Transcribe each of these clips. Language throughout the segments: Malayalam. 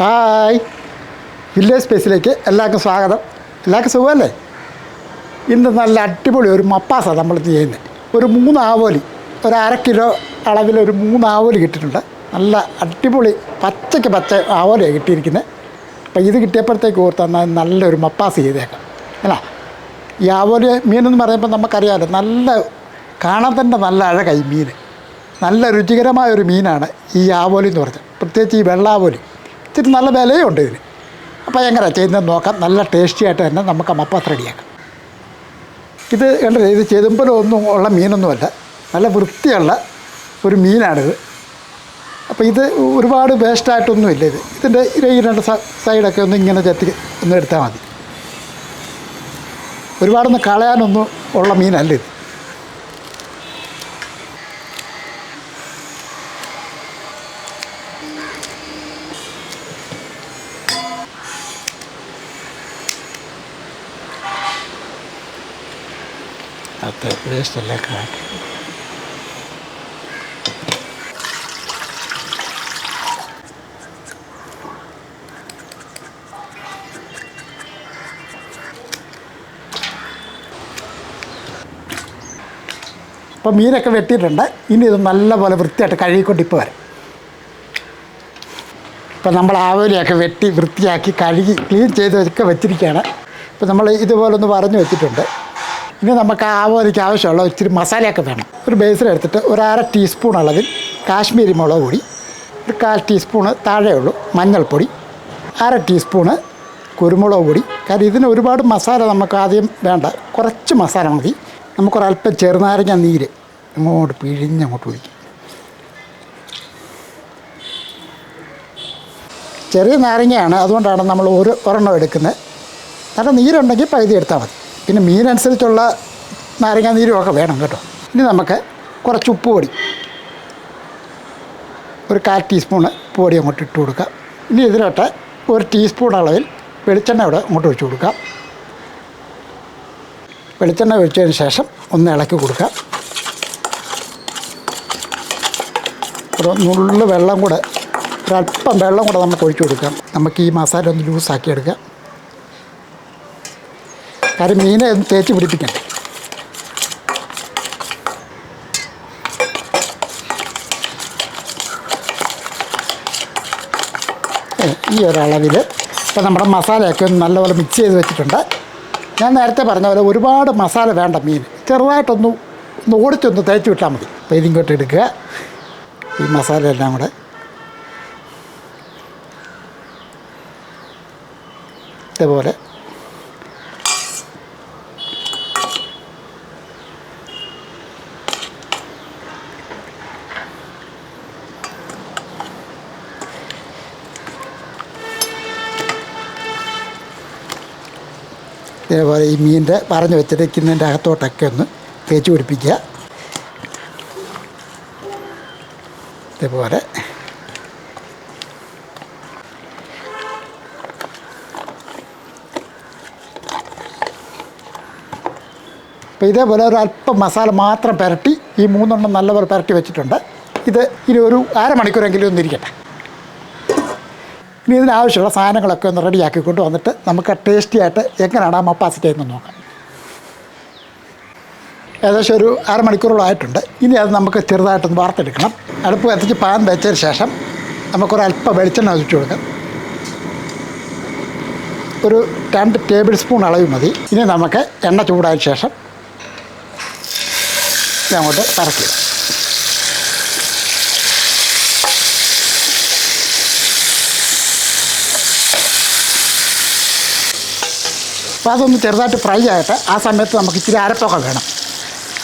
ഹായ്. വില്ലേജ് സ്പേസിലേക്ക് എല്ലാവർക്കും സ്വാഗതം. എല്ലാവർക്കും സുഖമല്ലേ? ഇന്ന് നല്ല അടിപൊളി ഒരു മപ്പാസാണ് നമ്മൾ ചെയ്യുന്നത് ഒരു മൂന്നാവോലി ഒരു അര കിലോ അളവിൽ ഒരു മൂന്ന് ആവോലി കിട്ടിയിട്ടുണ്ട്. നല്ല അടിപൊളി പച്ചയ്ക്ക് പച്ച ആവോലിയാണ് കിട്ടിയിരിക്കുന്നത് അപ്പോൾ ഇത് കിട്ടിയപ്പോഴത്തേക്ക് ഓർത്ത് എന്നാൽ നല്ലൊരു മപ്പാസ് ചെയ്തേക്കാം. അല്ല ഈ ആവോലി മീനെന്ന് പറയുമ്പോൾ നമുക്കറിയാമല്ലോ നല്ല കാണാൻ തന്നെ നല്ല അഴകായി മീൻ നല്ല രുചികരമായ ഒരു മീനാണ് ഈ ആവോലി എന്ന് പറഞ്ഞത്. പ്രത്യേകിച്ച് ഈ വെള്ളാവോലി. ഇത്തിരി നല്ല വിലയുണ്ട് ഇതിന്. അപ്പോൾ എങ്ങനെ ചെയ്യുന്നത് നോക്കാം. നല്ല ടേസ്റ്റി ആയിട്ട് തന്നെ നമുക്ക് മപ്പത്ത് റെഡിയാക്കാം. ഇത് കണ്ടത് ഇത് ചെതുമ്പലൊന്നും ഉള്ള മീനൊന്നുമല്ല. നല്ല വൃത്തിയുള്ള ഒരു മീനാണിത്. അപ്പോൾ ഇത് ഒരുപാട് വേസ്റ്റായിട്ടൊന്നുമില്ല ഇത്. ഇതിന്റെ ഈ രണ്ട് സൈഡൊക്കെ ഒന്ന് ഇങ്ങനെ ചെത്തി ഒന്ന് എടുത്താൽ മതി. ഒരുപാടൊന്നും കളയാനൊന്നും ഉള്ള മീനല്ല ഇത്. വേസ്റ്റെല്ലാം കാക്കി അപ്പോൾ മീനൊക്കെ വെട്ടിയിട്ടുണ്ട്. ഇനി ഇത് നല്ലപോലെ വൃത്തിയായിട്ട് കഴുകിക്കൊണ്ട് ഇപ്പോൾ വരാം. ഇപ്പം നമ്മൾ ആവലിയൊക്കെ വെട്ടി വൃത്തിയാക്കി കഴുകി ക്ലീൻ ചെയ്ത് ഒക്കെ വെച്ചിരിക്കുകയാണ്. ഇപ്പം നമ്മൾ ഇതുപോലെ ഒന്ന് പറഞ്ഞു വെച്ചിട്ടുണ്ട്. ഇനി നമുക്ക് ആവോലിക്ക് ആവശ്യമുള്ള ഇച്ചിരി മസാലയൊക്കെ വേണം. ഒരു ബേസിലെടുത്തിട്ട് ഒരു അര ടീസ്പൂൺ അളവിൽ കാശ്മീരി മുളക് പൊടി ഒരു കാൽ ടീസ്പൂണ് താഴെയുള്ളൂ മഞ്ഞൾപ്പൊടി അര ടീസ്പൂണ് കുരുമുളക് പൊടി. കാര്യം ഇതിന് ഒരുപാട് മസാല നമുക്ക് ആദ്യം വേണ്ട. കുറച്ച് മസാല മതി. നമുക്കൊരല്പം ചെറുനാരങ്ങ നീര് അങ്ങോട്ട് പിഴിഞ്ഞ് അങ്ങോട്ട് ഒഴിക്കും. ചെറിയ നാരങ്ങയാണ് അതുകൊണ്ടാണ് നമ്മൾ ഒരു ഒരെണ്ണം എടുക്കുന്നത്. നല്ല നീരുണ്ടെങ്കിൽ പകുതി എടുത്താൽ മതി. പിന്നെ മീനനുസരിച്ചുള്ള നാരങ്ങ നീരും ഒക്കെ വേണം കേട്ടോ. ഇനി നമുക്ക് കുറച്ച് ഉപ്പ് പൊടി. ഒരു കാൽ ടീസ്പൂണ് ഉപ്പ് പൊടി അങ്ങോട്ട് ഇട്ട് കൊടുക്കാം. ഇനി ഇതിലോട്ട് ഒരു ടീസ്പൂൺ അളവിൽ വെളിച്ചെണ്ണ ഇവിടെ അങ്ങോട്ട് ഒഴിച്ച് കൊടുക്കാം. വെളിച്ചെണ്ണ ഒഴിച്ചതിന് ശേഷം ഒന്ന് ഇളക്കി കൊടുക്കാം. ഒരു നുള്ളു വെള്ളം കൂടെ ഒരല്പം വെള്ളം കൂടെ നമുക്ക് ഒഴിച്ചു കൊടുക്കാം. നമുക്ക് ഈ മസാല ഒന്ന് ലൂസാക്കി എടുക്കാം കാര്യം മീനെ തേച്ച് പിടിപ്പിക്കണ്ടേ ഈ ഒരളവിൽ ഇപ്പം നമ്മുടെ മസാലയൊക്കെ ഒന്ന് നല്ലപോലെ മിക്സ് ചെയ്ത് വെച്ചിട്ടുണ്ട്. ഞാൻ നേരത്തെ പറഞ്ഞ പോലെ ഒരുപാട് മസാല വേണ്ട മീൻ. ചെറുതായിട്ടൊന്ന് ഒന്ന് ഓടിച്ചൊന്ന് തേച്ച് വിട്ടാൽ മതി. അപ്പോൾ ഇതിങ്ങോട്ട് എടുക്കുക. ഈ മസാല എല്ലാം കൂടെ. ഇതേപോലെ ഇതേപോലെ ഈ മീനിന്റെ പറഞ്ഞു വെച്ചിരിക്കുന്നതിന്റെ അകത്തോട്ടൊക്കെ ഒന്ന് തേച്ച് പിടിപ്പിക്കുക. ഇതേപോലെ. അപ്പോൾ ഇതേപോലെ ഒരു അല്പം മസാല മാത്രം പുരട്ടി ഈ മൂന്നെണ്ണം നല്ലപോലെ പുരട്ടി വെച്ചിട്ടുണ്ട്. ഇത് ഇനി ഒരു അരമണിക്കൂറെങ്കിലും ഒന്ന് ഇരിക്കട്ടെ. ഇനി ഇതിനാവശ്യമുള്ള സാധനങ്ങളൊക്കെ ഒന്ന് റെഡിയാക്കിക്കൊണ്ട് വന്നിട്ട് നമുക്ക് ടേസ്റ്റി ആയിട്ട് എങ്ങനെയാണ് ആ മപ്പാസ് എന്ന് നോക്കാം. ഏകദേശം ഒരു അരമണിക്കൂറോളം ആയിട്ടുണ്ട് ഇനി അത് നമുക്ക് ചെറുതായിട്ടൊന്ന് വാർത്തെടുക്കണം അടുപ്പ് കത്തിച്ച് പാൻ വെച്ചതിന് ശേഷം നമുക്കൊരു അല്പം വെളിച്ചെണ്ണ ഒഴിച്ചു കൊടുക്കാം. ഒരു രണ്ട് ടേബിൾ സ്പൂൺ അളവ് മതി. ഇനി നമുക്ക് എണ്ണ ചൂടായ ശേഷം ഞങ്ങോട്ട് അങ്ങോട്ട് അപ്പോൾ അതൊന്ന് ചെറുതായിട്ട് ഫ്രൈ ആയിട്ട് ആ സമയത്ത് നമുക്ക് ഇച്ചിരി അരപ്പൊക്കെ വേണം.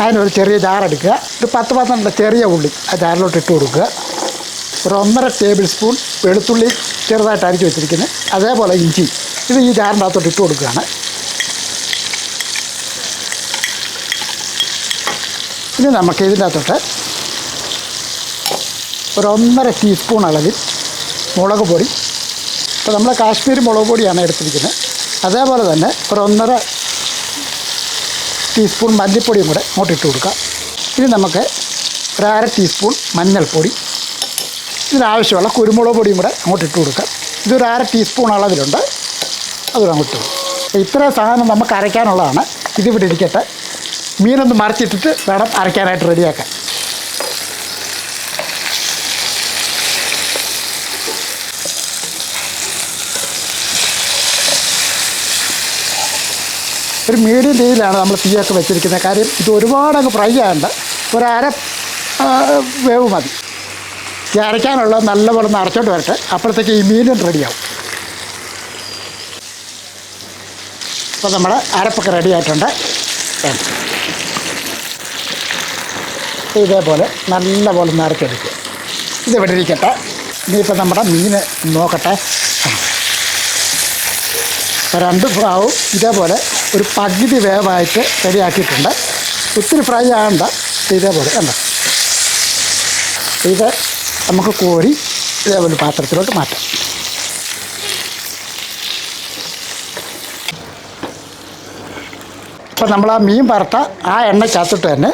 അതിനൊരു ചെറിയ ജാറെടുക്കുക ഒരു പത്ത് പന്ത്രണ്ട് ചെറിയ ഉള്ളി ആ ജാറിലോട്ട് ഇട്ട് കൊടുക്കുക. ഒരു ഒന്നര ടേബിൾ സ്പൂൺ വെളുത്തുള്ളി ചെറുതായിട്ട് അരിച്ച് വെച്ചിരിക്കുന്നത്. അതേപോലെ ഇഞ്ചി. ഇത് ഈ ജാറിന്റെ അകത്തോട്ട് ഇട്ട് കൊടുക്കുകയാണ്. ഇനി നമുക്ക് ഇതിന്റെ അകത്തോട്ട് ഒരു ഒന്നര ടീസ്പൂൺ അളവിൽ മുളക് പൊടി. ഇപ്പോൾ നമ്മൾ കാശ്മീരി മുളക് പൊടിയാണ് എടുത്തിരിക്കുന്നത്. അതേപോലെ തന്നെ ഒരു ഒന്നര ടീസ്പൂൺ മല്ലിപ്പൊടിയും കൂടെ അങ്ങോട്ട് ഇട്ട് കൊടുക്കാം ഇനി നമുക്ക് ഒരു അര ടീസ്പൂൺ മഞ്ഞൾപ്പൊടി ഇതിനാവശ്യമുള്ള കുരുമുളക് പൊടിയും കൂടെ അങ്ങോട്ട് ഇട്ട് കൊടുക്കാം ഇതൊരു അര ടീസ്പൂൺ അളവിലുണ്ട്. അതുകൂടെ അങ്ങോട്ട് ഇത്ര സാധനം നമുക്ക് അരയ്ക്കാനുള്ളതാണ്. ഇതിവിടെ ഇരിക്കട്ടെ. മീനൊന്ന് മറിച്ചിട്ടിട്ട് വേണം അരയ്ക്കാനായിട്ട് റെഡിയാക്കാൻ ഒരു മീഡിയം രീതിയിലാണ് നമ്മൾ തീയൊക്കെ വെച്ചിരിക്കുന്നത്. കാര്യം ഇത് ഒരുപാട് അങ്ങ് ഫ്രൈ ആകണ്ട ഒരു അര വേവ് മതി. ഈ അരയ്ക്കാനുള്ള നല്ലപോലെ ഒന്ന് അരച്ചോണ്ട് വരട്ടെ. അപ്പോഴത്തേക്ക് ഈ മീനും റെഡിയാവും അപ്പോൾ നമ്മുടെ അരപ്പൊക്കെ റെഡി ആയിട്ടുണ്ട്. ഇതേപോലെ നല്ലപോലെ ഒന്ന് ഇത് ഇവിടെ ഇരിക്കട്ടെ. ഇനിയിപ്പോൾ നമ്മുടെ മീൻ നോക്കട്ടെ. രണ്ട് ഭാവും ഇതേപോലെ ഒരു പകുതി വേവായിട്ട് റെഡിയാക്കിയിട്ടുണ്ട്. ഒത്തിരി ഫ്രൈ ആകണ്ട ഇതേപോലെ കണ്ട? ഇത് നമുക്ക് കോരി ഇതേപോലെ പാത്രത്തിലോട്ട് മാറ്റാം. അപ്പം നമ്മൾ ആ മീൻ വറുത്ത ആ എണ്ണ എണ്ണയ്ക്കകത്തിട്ട് തന്നെ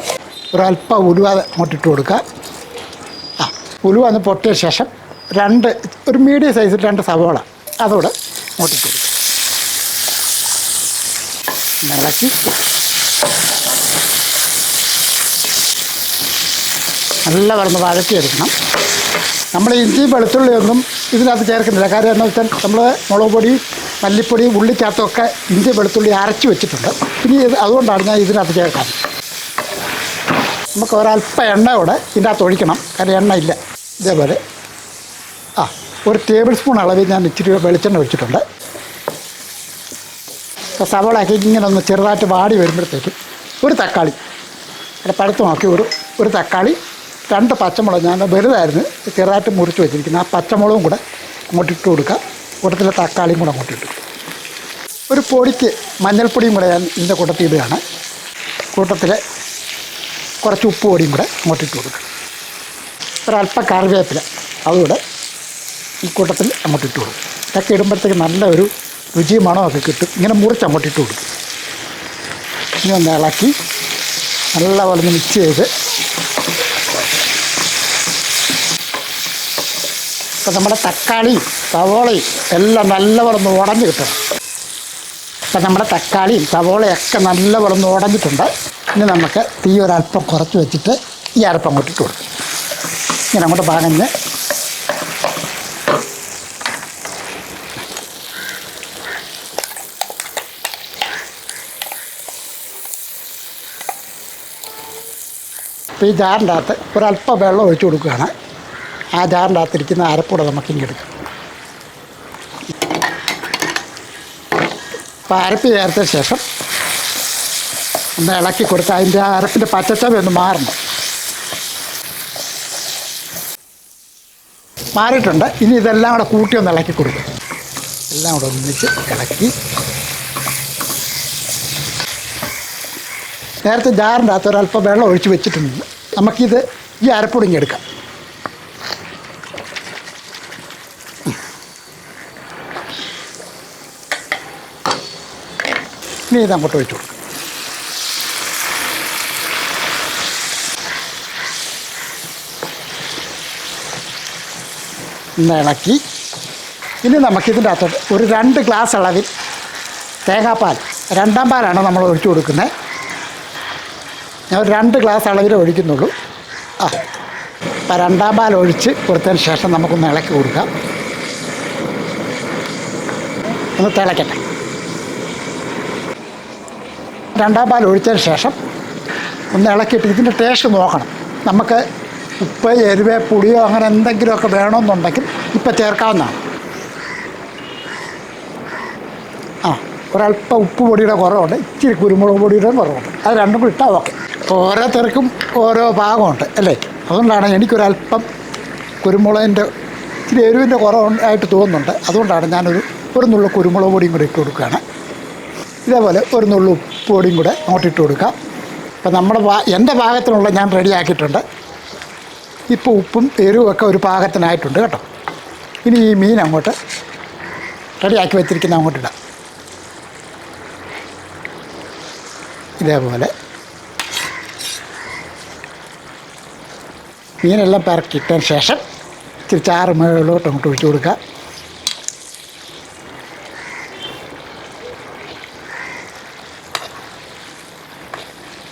ഒരല്പം ഉലുവ അങ്ങോട്ടിട്ട് കൊടുക്കുക. ആ ഉലുവ ഒന്ന് പൊട്ടിയ ശേഷം രണ്ട് ഒരു മീഡിയം സൈസിൽ രണ്ട് സവോള. അതോടെ കൊടുക്കുക. ഇളക്കി നല്ല വളർന്ന് വഴറ്റിയെടുക്കണം നമ്മൾ ഇഞ്ചി വെളുത്തുള്ളിയൊന്നും ഇതിനകത്ത് ചേർക്കുന്നില്ല. കാര്യം എന്ന് വെച്ചാൽ നമ്മൾ മുളക് പൊടി മല്ലിപ്പൊടി ഉള്ളിക്കകത്തൊക്കെ ഇഞ്ചി വെളുത്തുള്ളി അരച്ച് വെച്ചിട്ടുണ്ട്. ഇനി അതുകൊണ്ടാണ് ഞാൻ ഇതിനകത്ത് ചേർക്കാൻ നമുക്ക് ഒരല്പം എണ്ണ കൂടെ ഇതിന്റെ അകത്ത് ഒഴിക്കണം. കാരണം എണ്ണ ഇല്ല. ഇതേപോലെ. ആ ഒരു ടേബിൾ സ്പൂൺ അളവിൽ ഞാൻ ഇച്ചിരി വെളിച്ചെണ്ണ ഒഴിച്ചിട്ടുണ്ട്. സവളയൊക്കെ ഇങ്ങനെ ഒന്ന് ചെറുതായിട്ട് വാടി വരുമ്പോഴത്തേക്ക് ഒരു തക്കാളി. അവിടെ പഴുത്ത് നോക്കി ഒരു ഒരു തക്കാളി രണ്ട് പച്ചമുളക് ഞാൻ വലുതായിരുന്നു ചെറുതായിട്ട് മുറിച്ച് വെച്ചിരിക്കുന്നത് ആ പച്ചമുളകും കൂടെ അങ്ങോട്ട് ഇട്ട് കൊടുക്കുക. കൂട്ടത്തിലെ തക്കാളിയും കൂടെ അങ്ങോട്ട് ഇട്ടു ഒരു പൊടിക്ക് മഞ്ഞൾപ്പൊടിയും കൂടെ ഞാൻ ഇതിന്റെ കൂട്ടത്തിൽ ഇടുകയാണ്. കൂട്ടത്തിൽ കുറച്ച് ഉപ്പ് പൊടിയും കൂടെ അങ്ങോട്ട് ഇട്ട് കൊടുക്കുക. ഒരല്പം കറിവേപ്പില അതുകൂടെ ഈ കൂട്ടത്തിൽ അങ്ങോട്ട് ഇട്ട് കൊടുക്കും ഇതൊക്കെ ഇടുമ്പോഴത്തേക്ക് നല്ല ഒരു രുചിയും മണമൊക്കെ കിട്ടും. ഇങ്ങനെ മുറിച്ച് അങ്ങോട്ട് ഇട്ട് കൊടുക്കും. ഇനി ഒന്ന് ഇളക്കി നല്ലപോലെ ഒന്ന് മിക്സ് ചെയ്ത് ഇപ്പം നമ്മുടെ തക്കാളിയും സവോളയും എല്ലാം നല്ലപോലെ ഒന്ന് ഉടഞ്ഞ് കിട്ടണം. ഇപ്പം നമ്മുടെ തക്കാളിയും സവോളയൊക്കെ നല്ലപോലെ ഒന്ന് ഉടഞ്ഞിട്ടുണ്ട്. ഇനി നമുക്ക് തീ ഒരല്പം കുറച്ച് വെച്ചിട്ട് ഈ അരപ്പം അങ്ങോട്ട് ഇട്ട് കൊടുക്കും. ഇങ്ങനെ അങ്ങോട്ട് പാകഞ്ഞ് അപ്പോൾ ഈ ജാറിന്റെ അകത്ത് ഒരല്പം വെള്ളം ഒഴിച്ചു കൊടുക്കുകയാണ്. ആ ജാറിന്റെ അകത്തിരിക്കുന്ന അരപ്പൂടെ നമുക്ക് ഇങ്ങെടുക്കാം അപ്പോൾ അരപ്പ് ചേർത്ത ശേഷം ഒന്ന് ഇളക്കി കൊടുത്ത് അതിന്റെ ആ അരപ്പിന്റെ പച്ചച്ചവ ഒന്ന് മാറണം. മാറിയിട്ടുണ്ട്. ഇനി ഇതെല്ലാം കൂടെ കൂട്ടി ഒന്ന് ഇളക്കി കൊടുക്കും. എല്ലാം കൂടെ ഒന്നിച്ച് ഇളക്കി നേരത്തെ ജാറിന്റെ അകത്ത് ഒരല്പം വെള്ളം ഒഴിച്ച് വെച്ചിട്ടുണ്ട്. നമുക്കിത് ഈ അരപ്പൊടിങ്ങി എടുക്കാം. ഇനി ഇത് അങ്ങോട്ട് ഒഴിച്ചു കൊടുക്കാം. ഇളക്കി. ഇനി നമുക്കിതിന്റെ അകത്തോട്ട് ഒരു രണ്ട് ഗ്ലാസ് അളവിൽ തേങ്ങാപ്പാൽ. രണ്ടാം പാലാണ് നമ്മൾ ഒഴിച്ചു കൊടുക്കുന്നത്. ഞാൻ ഒരു രണ്ട് ഗ്ലാസ് അളവിൽ ഒഴിക്കുന്നുള്ളൂ. ആ അപ്പം രണ്ടാം പാൽ ഒഴിച്ച് കൊടുത്തതിന് ശേഷം നമുക്കൊന്ന് ഇളക്കി കൊടുക്കാം. ഒന്ന് തിളക്കട്ടെ. രണ്ടാം പാൽ ഒഴിച്ചതിന് ശേഷം ഒന്ന് ഇളക്കിയിട്ട് ഇതിന്റെ ടേസ്റ്റ് നോക്കണം. നമുക്ക് ഉപ്പ് എരിവ് പുളിയോ അങ്ങനെ എന്തെങ്കിലുമൊക്കെ വേണമെന്നുണ്ടെങ്കിൽ ഇപ്പം ചേർക്കാവുന്നതാണ്. ആ ഒരല്പം ഉപ്പ് പൊടിയുടെ കുറവുണ്ട്. ഇച്ചിരി കുരുമുളക് പൊടിയുടെ കുറവുണ്ട്. അത് രണ്ടും കൂടി ഇട്ടാൽ ഓക്കെ ഓരോരുത്തർക്കും ഓരോ ഭാഗമുണ്ട് അല്ലേ? അതുകൊണ്ടാണ് എനിക്കൊരല്പം കുരുമുളകിന്റെ ഇച്ചിരി എരിവിന്റെ കുറവായിട്ട് തോന്നുന്നുണ്ട്. അതുകൊണ്ടാണ് ഞാനൊരു ഒരു നുള്ള കുരുമുളക് പൊടിയും കൂടി ഇട്ട് കൊടുക്കുകയാണ്. ഇതേപോലെ ഒരു നുള്ളു പൊടിയും കൂടെ അങ്ങോട്ട് ഇട്ട് കൊടുക്കാം. അപ്പം നമ്മുടെ എന്റെ ഭാഗത്തിനുള്ള ഞാൻ റെഡിയാക്കിയിട്ടുണ്ട് ഇപ്പോൾ ഉപ്പും എരിവും ഒക്കെ ഒരു പാകത്തിനായിട്ടുണ്ട് കേട്ടോ. ഇനി ഈ മീൻ അങ്ങോട്ട് റെഡിയാക്കി വെച്ചിരിക്കുന്ന അങ്ങോട്ട് ഇടാം. ഇതേപോലെ മീനെല്ലാം പറക്കിട്ടതിന് ശേഷം ഇച്ചിരി ചാറ് മേളിലോട്ട് അങ്ങോട്ട് ഒഴിച്ചു കൊടുക്കുക.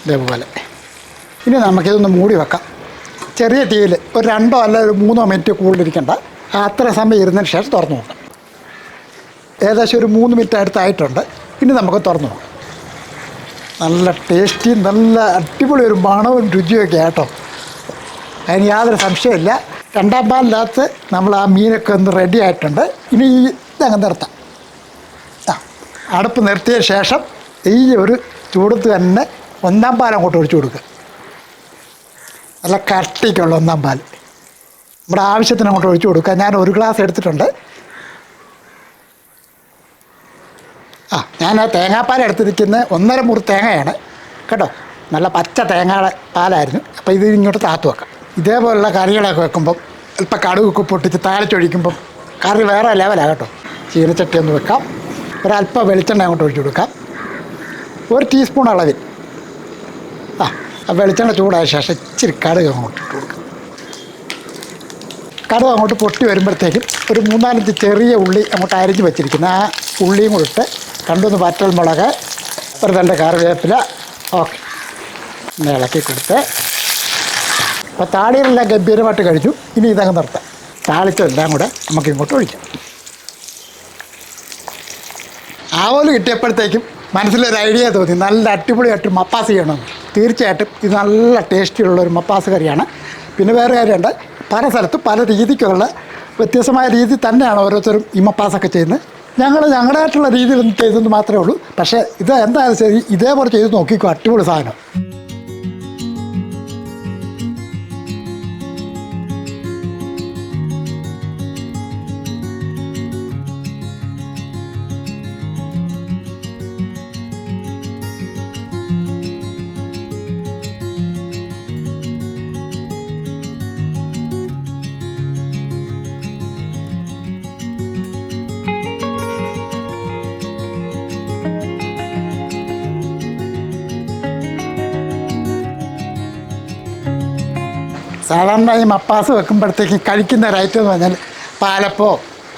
ഇതേപോലെ. ഇനി നമുക്കിതൊന്ന് മൂടി വെക്കാം. ചെറിയ തീയിൽ ഒരു രണ്ടോ അല്ല ഒരു മൂന്നോ മിനിറ്റ് കൂടുതലിരിക്കേണ്ട. അത്ര സമയം ഇരുന്നതിന് ശേഷം തുറന്നു നോക്കാം. ഏകദേശം ഒരു മൂന്ന് മിനിറ്റ് അടുത്തായിട്ടുണ്ട്. ഇനി നമുക്ക് തുറന്നു നോക്കാം. നല്ല ടേസ്റ്റി നല്ല അടിപൊളി ഒരു മണവും രുചിയൊക്കെ ആട്ടോ. അതിന് യാതൊരു സംശയമില്ല രണ്ടാം പാലിനകത്ത് നമ്മൾ ആ മീനൊക്കെ ഒന്ന് റെഡി ആയിട്ടുണ്ട്. ഇനി ഈ ഇതങ്ങ് നിർത്താം. അടുപ്പ് നിർത്തിയ ശേഷം ഈ ഒരു ചൂടത്ത് തന്നെ ഒന്നാം പാൽ അങ്ങോട്ട് ഒഴിച്ചു കൊടുക്കുക. നല്ല കട്ടിക്കുള്ള ഒന്നാം പാൽ. നമ്മുടെ ആവശ്യത്തിന് അങ്ങോട്ട് ഒഴിച്ചു കൊടുക്കുക. ഞാൻ ഒരു ഗ്ലാസ് എടുത്തിട്ടുണ്ട്. ആ ഞാൻ ആ തേങ്ങാപ്പാൽ എടുത്തിരിക്കുന്ന ഒന്നര മുറി തേങ്ങയാണ്. കേട്ടോ നല്ല പച്ച തേങ്ങയുടെ പാലായിരുന്നു. അപ്പോൾ ഇത് ഇങ്ങോട്ട് താത്തു വെക്കാം. ഇതേപോലുള്ള കറികളൊക്കെ വെക്കുമ്പം അല്പം കടുകൊക്കെ പൊട്ടിച്ച് താളിച്ചൊഴിക്കുമ്പം കറി വേറെ ലെവലാണ് കേട്ടോ. ചീനച്ചട്ടി ഒന്ന് വെക്കാം. ഒരല്പം വെളിച്ചെണ്ണ അങ്ങോട്ട് ഒഴിച്ചു കൊടുക്കാം. ഒരു ടീസ്പൂൺ അളവിൽ. ആ വെളിച്ചെണ്ണ ചൂടായ ശേഷം ഇച്ചിരി കടുക് അങ്ങോട്ട് ഇട്ട് കൊടുക്കാം. കടുക് അങ്ങോട്ട് പൊട്ടി വരുമ്പോഴത്തേക്കും ഒരു മൂന്നാലഞ്ച് ചെറിയ ഉള്ളി അങ്ങോട്ട് അരിഞ്ഞ് വെച്ചിരിക്കുന്ന ആ ഉള്ളിയും കൂടെ ഇട്ട് രണ്ടൊന്ന് വറ്റൽ മുളക് ഒരു രണ്ട് കറിവേപ്പില ഓക്കെ. ഇളക്കി കൊടുത്ത് അപ്പോൾ താളികളെല്ലാം ഗംഭീരമായിട്ട് കഴിച്ചു. ഇനി ഇതങ്ങ് നിർത്താം. താളിച്ചതെല്ലാം കൂടെ നമുക്ക് ഇങ്ങോട്ട് ഒഴിക്കാം. ആവോൽ കിട്ടിയപ്പോഴത്തേക്കും മനസ്സിലൊരു ഐഡിയ തോന്നി. നല്ല അടിപൊളിയായിട്ട് മപ്പാസ് ചെയ്യണമെന്ന് തീർച്ചയായിട്ടും ഇത് നല്ല ടേസ്റ്റിയുള്ള ഒരു മപ്പാസ് കറിയാണ്. പിന്നെ വേറെ കാര്യമുണ്ട്. പല സ്ഥലത്തും പല രീതിക്കുള്ള വ്യത്യസ്തമായ രീതി തന്നെയാണ് ഓരോരുത്തരും ഈ മപ്പാസൊക്കെ ചെയ്യുന്നത്. ഞങ്ങൾ ഞങ്ങളുടേതായിട്ടുള്ള രീതിയിൽ ചെയ്തെന്ന് മാത്രമേ ഉള്ളൂ. പക്ഷേ ഇത് എന്തായാലും ശരി ഇതേപോലെ ചെയ്ത് നോക്കിക്കോ. അടിപൊളി സാധനം. സാധാരണ ഈ മപ്പാസ് വെക്കുമ്പോഴത്തേക്കും കഴിക്കുന്ന ഒരു ഐറ്റം എന്ന് പറഞ്ഞാൽ പാലപ്പോ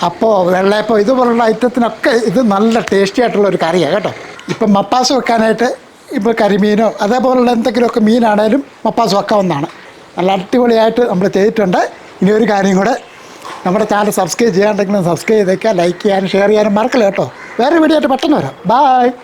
അപ്പോ വെള്ളയപ്പോ ഇതുപോലുള്ള ഐറ്റത്തിനൊക്കെ ഇത് നല്ല ടേസ്റ്റി ആയിട്ടുള്ള ഒരു കറിയാണ് കേട്ടോ. ഇപ്പം മപ്പാസ് വെക്കാനായിട്ട് ഇപ്പോൾ കരിമീനോ അതേപോലുള്ള എന്തെങ്കിലുമൊക്കെ മീനാണേലും മപ്പാസ് വെക്കാവുന്നതാണ്. നല്ല അടിപൊളിയായിട്ട് നമ്മൾ ചെയ്തിട്ടുണ്ട്. ഇനി ഒരു കാര്യം കൂടെ നമ്മുടെ ചാനൽ സബ്സ്ക്രൈബ് ചെയ്യാണ്ടെങ്കിലും സബ്സ്ക്രൈബ് ചെയ്തേക്കാം ലൈക്ക് ചെയ്യാനും ഷെയർ ചെയ്യാനും മറക്കില്ല കേട്ടോ. വേറെ വീഡിയോ ആയിട്ട് പെട്ടെന്ന് വരാം. ബായ്